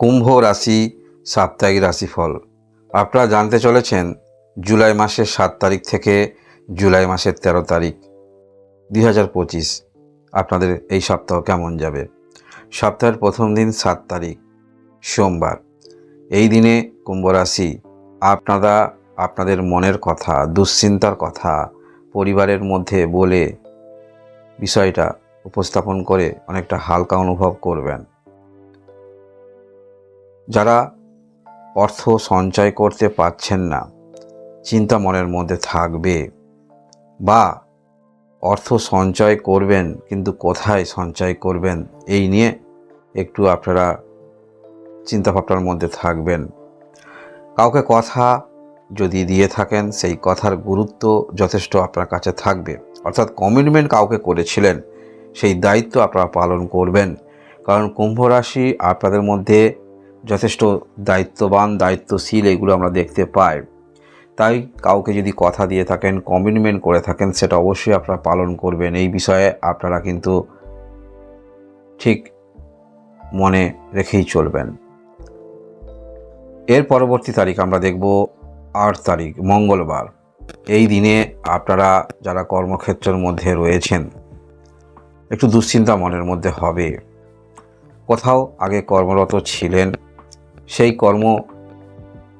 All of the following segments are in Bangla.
কুম্ভ রাশি, সাপ্তাহিক রাশিফল। আপনারা জানতে চলেছেন জুলাই মাসের সাত তারিখ থেকে জুলাই মাসের তেরো তারিখ, দুই হাজার পঁচিশ। আপনাদের এই সপ্তাহ কেমন যাবে? সপ্তাহের প্রথম দিন সাত তারিখ, সোমবার। এই দিনে কুম্ভ রাশি, আপনারা আপনাদের মনের কথা, দুশ্চিন্তার কথা, পরিবারের মধ্যে বলে বিষয়টা উপস্থাপন করে অনেকটা হালকা অনুভব করবেন। যারা অর্থ সঞ্চয় করতে পারছেন না, চিন্তা মনের মধ্যে থাকবে। বা অর্থ সঞ্চয় করবেন, কিন্তু কোথায় সঞ্চয় করবেন, এই নিয়ে একটু আপনারা চিন্তাভাবনার মধ্যে থাকবেন। কাউকে কথা যদি দিয়ে থাকেন, সেই কথার গুরুত্ব যথেষ্ট আপনার কাছে থাকবে। অর্থাৎ কমিটমেন্ট কাউকে করেছিলেন, সেই দায়িত্ব আপনারা পালন করবেন। কারণ কুম্ভ রাশি আপনাদের মধ্যে যথেষ্ট দায়িত্ববান, দায়িত্বশীল এগুলো আমরা দেখতে পাই। তাই কাউকে যদি কথা দিয়ে থাকেন কমিটমেন্ট করে থাকেন, সেটা অবশ্যই আপনারা পালন করবেন। এই বিষয়ে আপনারা কিন্তু ঠিক মনে রেখেই চলবেন। এর পরবর্তী তারিখ আমরা দেখব আট তারিখ, মঙ্গলবার। এই দিনে আপনারা যারা কর্মক্ষেত্রের মধ্যে রয়েছেন, একটু দুশ্চিন্তা মনের মধ্যে হবে। কোথাও আগে কর্মরত ছিলেন সেই কর্ম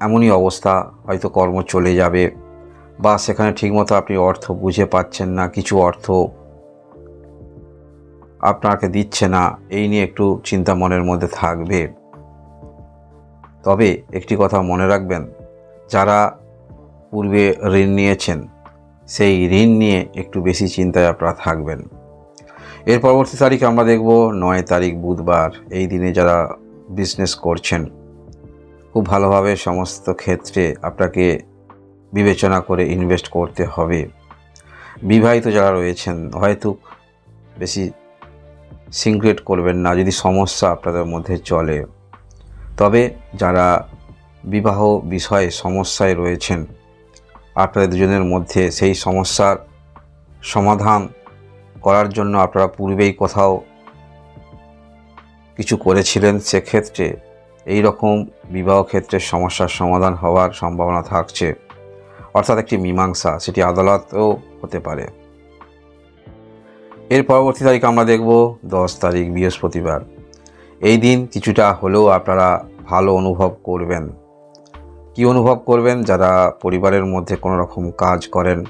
এমনই অবস্থা, হয়তো কর্ম চলে যাবে বা সেখানে ঠিকমতো আপনি অর্থ বুঝে পাচ্ছেন না, কিছু অর্থ আপনাকে দিচ্ছে না, এই নিয়ে একটু চিন্তা মনের মধ্যে থাকবে। তবে একটি কথা মনে রাখবেন, যারা পূর্বে ঋণ নিয়েছেন, সেই ঋণ নিয়ে একটু বেশি চিন্তায় আপনারা থাকবেন। এর পরবর্তী তারিখ আমরা দেখব, নয় তারিখ বুধবার, এই দিনে যারা বিজনেস করছেন। খুব ভালোভাবে সমস্ত ক্ষেত্রে আপনাকে বিবেচনা করে ইনভেস্ট করতে হবে। বিবাহিত যারা রয়েছেন, হয়তো বেশি সিক্রেট করবেন না, যদি সমস্যা আপনাদের মধ্যে চলে। তবে যারা বিবাহ বিষয়ে সমস্যায় রয়েছেন, আপনাদের দুজনের মধ্যে সেই সমস্যার সমাধান করার জন্য আপনারা পূর্বেই কোথাও কিছু করেছিলেন, সেক্ষেত্রে এই রকম বিবাহ ক্ষেত্রে সমস্যার সমাধান হওয়ার সম্ভাবনা থাকছে। অর্থাৎ একটি মীমাংসা, সেটি আদালতও হতে পারে। এর পরবর্তী তারিখ আমরা দেখব দশ তারিখ, বৃহস্পতিবার। এই দিন কিছুটা হলেও আপনারা ভালো অনুভব করবেন। কি অনুভব করবেন? যারা পরিবারের মধ্যে কোনো রকম কাজ করেন,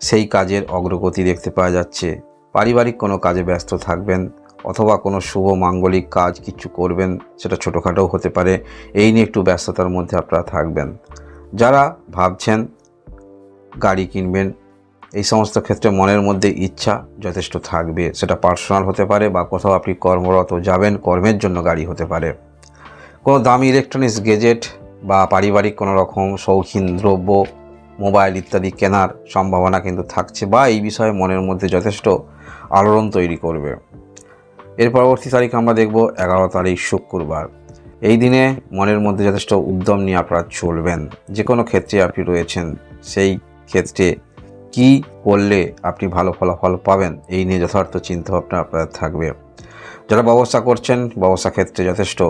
সেই কাজের অগ্রগতি দেখতে পাওয়া যাচ্ছে। পারিবারিক কোনো কাজে ব্যস্ত থাকবেন অথবা কোনো শুভ মাঙ্গলিক কাজ কিছু করবেন, সেটা ছোটোখাটো হতে পারে, এই নিয়ে একটু ব্যস্ততার মধ্যে আপনারা থাকবেন। যারা ভাবছেন গাড়ি কিনবেন, এই সমস্ত ক্ষেত্রে মনের মধ্যে ইচ্ছা যথেষ্ট থাকবে, সেটা পার্সোনাল হতে পারে বা কোথাও আপনি কর্মরত যাবেন, কর্মের জন্য গাড়ি হতে পারে। কোনো দামি ইলেকট্রনিক্স গেজেট বা পারিবারিক কোনো রকম শৌখিন দ্রব্য, মোবাইল ইত্যাদি কেনার সম্ভাবনা কিন্তু থাকছে বা এই বিষয়ে মনের মধ্যে যথেষ্ট আলোড়ন তৈরি করবে। এর পরবর্তী তারিখ আমরা দেখব এগারো তারিখ শুক্রবার। এই দিনে মনের মধ্যে যথেষ্ট উদ্যম নিয়ে আপনারা চলবেন। যে কোনো ক্ষেত্রে আপনি রয়েছেন, সেই ক্ষেত্রে কি করলে আপনি ভালো ফলাফল পাবেন, এই নিয়ে যথার্থ চিন্তাভাবনা আপনার থাকবে। যারা ব্যবসা করছেন, ব্যবসা ক্ষেত্রে যথেষ্ট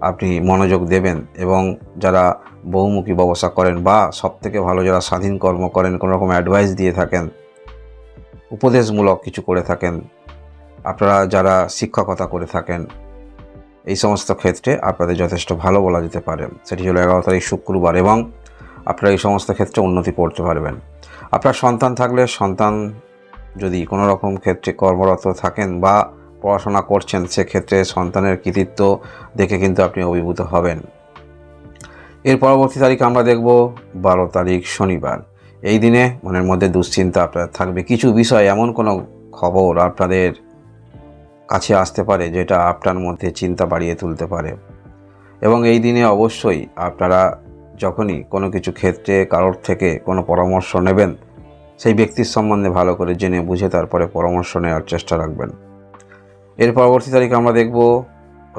আপনি মনোযোগ দেবেন এবং যারা বহুমুখী ব্যবসা করেন বা সবথেকে ভালো যারা স্বাধীন কর্ম করেন কোনো রকম অ্যাডভাইস দিয়ে থাকেন, উপদেশমূলক কিছু করে থাকেন আপনারা যারা শিক্ষকতা করে থাকেন, এই সমস্ত ক্ষেত্রে আপনাদের যথেষ্ট ভালো বলা যেতে পারে। সেটি হলো এগারো তারিখ শুক্রবার এবং আপনারা এই সমস্ত ক্ষেত্রে উন্নতি করতে পারবেন। আপনার সন্তান থাকলে সন্তান যদি কোনো রকম ক্ষেত্রে কর্মরত থাকেন বা পড়াশোনা করছেন, সেক্ষেত্রে সন্তানের কৃতিত্ব দেখে কিন্তু আপনি অভিভূত হবেন। এর পরবর্তী তারিখ আমরা দেখব বারো তারিখ শনিবার। এই দিনে মনের মধ্যে দুশ্চিন্তা আপনার থাকবে। কিছু বিষয় এমন কোনো খবর আপনাদের কাছে আসতে পারে, যেটা আপনার মধ্যে চিন্তা বাড়িয়ে তুলতে পারে। এবং এই দিনে অবশ্যই আপনারা যখনই কোনো কিছু ক্ষেত্রে কারোর থেকে কোনো পরামর্শ নেবেন, সেই ব্যক্তির সম্বন্ধে ভালো করে জেনে বুঝে তারপরে পরামর্শ নেওয়ার চেষ্টা রাখবেন। এর পরবর্তী তারিখ আমরা দেখব,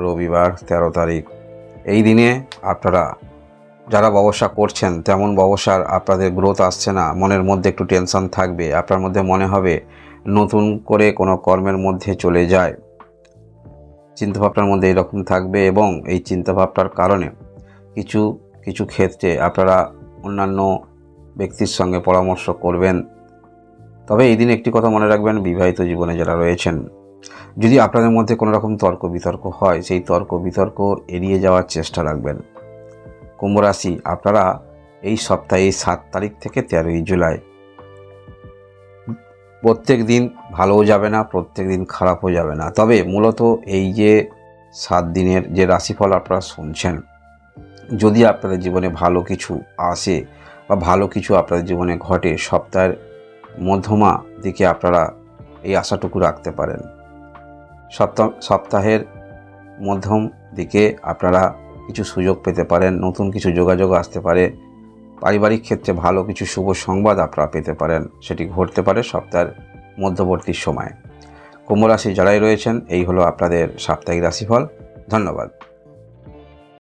রবিবার, তেরো তারিখ। এই দিনে আপনারা যারা ব্যবসা করছেন, তেমন ব্যবসার আপনাদের গ্রোথ আসছে না, মনের মধ্যে একটু টেনশন থাকবে, আপনার মধ্যে মনে হবে নতুন করে কোনো কর্মের মধ্যে চলে যায়। চিন্তাভাবনার মধ্যে এরকম থাকবে এবং এই চিন্তাভাবনার কারণে কিছু কিছু ক্ষেত্রে আপনারা অন্যান্য ব্যক্তির সঙ্গে পরামর্শ করবেন। তবে এই দিন একটি কথা মনে রাখবেন, বিবাহিত জীবনে যারা রয়েছেন, যদি আপনাদের মধ্যে কোনো রকম তর্ক বিতর্ক হয়, সেই তর্ক বিতর্ক এড়িয়ে যাওয়ার চেষ্টা রাখবেন। কুম্ভ রাশি আপনারা এই সপ্তাহে সাত তারিখ থেকে তেরোই জুলাই প্রত্যেক দিন ভালোও যাবে না, প্রত্যেক দিন খারাপও যাবে না। তবে মূলত এই যে সাত দিনের যে রাশিফল আপনারা শুনছেন, যদি আপনাদের জীবনে ভালো কিছু আসে বা ভালো কিছু আপনাদের জীবনে ঘটে, সপ্তাহের মধ্যমা দিকে আপনারা এই আশাটুকু রাখতে পারেন। সপ্তাহ সপ্তাহের মধ্যম দিকে আপনারা কিছু সুযোগ পেতে পারেন, নতুন কিছু যোগাযোগ আসতে পারে পারিবারিক ক্ষেত্রে ভালো কিছু শুভ সংবাদ আপনারা পেতে পারেন। সেটি ঘটতে পারে সপ্তাহের মধ্যবর্তী সময়ে। কুম্ভ রাশি যারাই রয়েছেন, এই হলো আপনাদের সাপ্তাহিক রাশিফল। ধন্যবাদ।